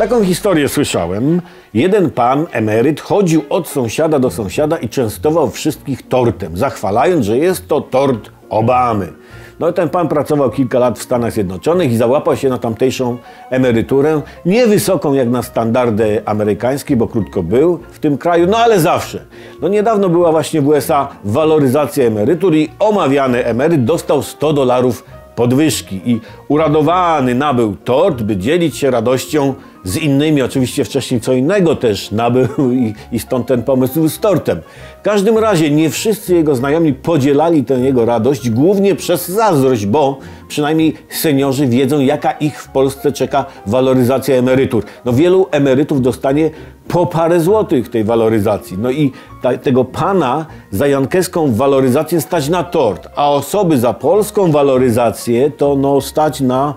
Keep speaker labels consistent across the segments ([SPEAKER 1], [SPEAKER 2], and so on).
[SPEAKER 1] Taką historię słyszałem. Jeden pan, emeryt, chodził od sąsiada do sąsiada i częstował wszystkich tortem, zachwalając, że jest to tort Obamy. No ten pan pracował kilka lat w Stanach Zjednoczonych i załapał się na tamtejszą emeryturę. Niewysoką jak na standardy amerykańskie, bo krótko był w tym kraju, no ale zawsze. No niedawno była właśnie w USA waloryzacja emerytur i omawiany emeryt dostał 100 dolarów podwyżki i uradowany nabył tort, by dzielić się radością z innymi. Oczywiście wcześniej co innego też nabył i, i stąd ten pomysł z tortem. W każdym razie nie wszyscy jego znajomi podzielali tę jego radość, głównie przez zazdrość, bo przynajmniej seniorzy wiedzą, jaka ich w Polsce czeka waloryzacja emerytur. No wielu emerytów dostanie po parę złotych tej waloryzacji. No i ta, tego pana za jankeską waloryzację stać na tort, a osoby za polską waloryzację to no stać na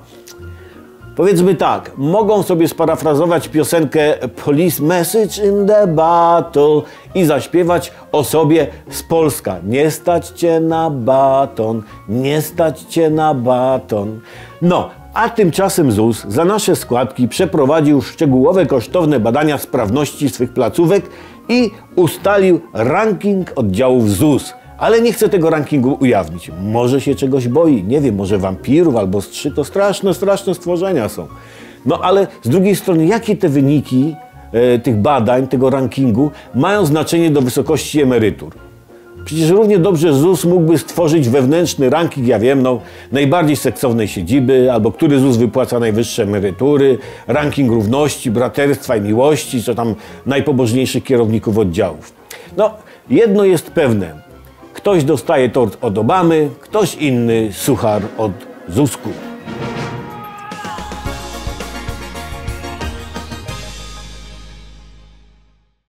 [SPEAKER 1] Powiedzmy tak, mogą sobie sparafrazować piosenkę Police Message in the Battle i zaśpiewać o sobie z Polska. Nie stać cię na baton, nie stać cię na baton. No, a tymczasem ZUS za nasze składki przeprowadził szczegółowe kosztowne badania sprawności swych placówek i ustalił ranking oddziałów ZUS ale nie chcę tego rankingu ujawnić. Może się czegoś boi, nie wiem, może wampirów albo strzy, to straszne, straszne stworzenia są. No ale z drugiej strony, jakie te wyniki e, tych badań, tego rankingu mają znaczenie do wysokości emerytur? Przecież równie dobrze ZUS mógłby stworzyć wewnętrzny ranking, ja wiem, no, najbardziej seksownej siedziby, albo który ZUS wypłaca najwyższe emerytury, ranking równości, braterstwa i miłości, czy tam najpobożniejszych kierowników oddziałów. No, jedno jest pewne. Ktoś dostaje tort od Obamy, ktoś inny suchar od Zusku.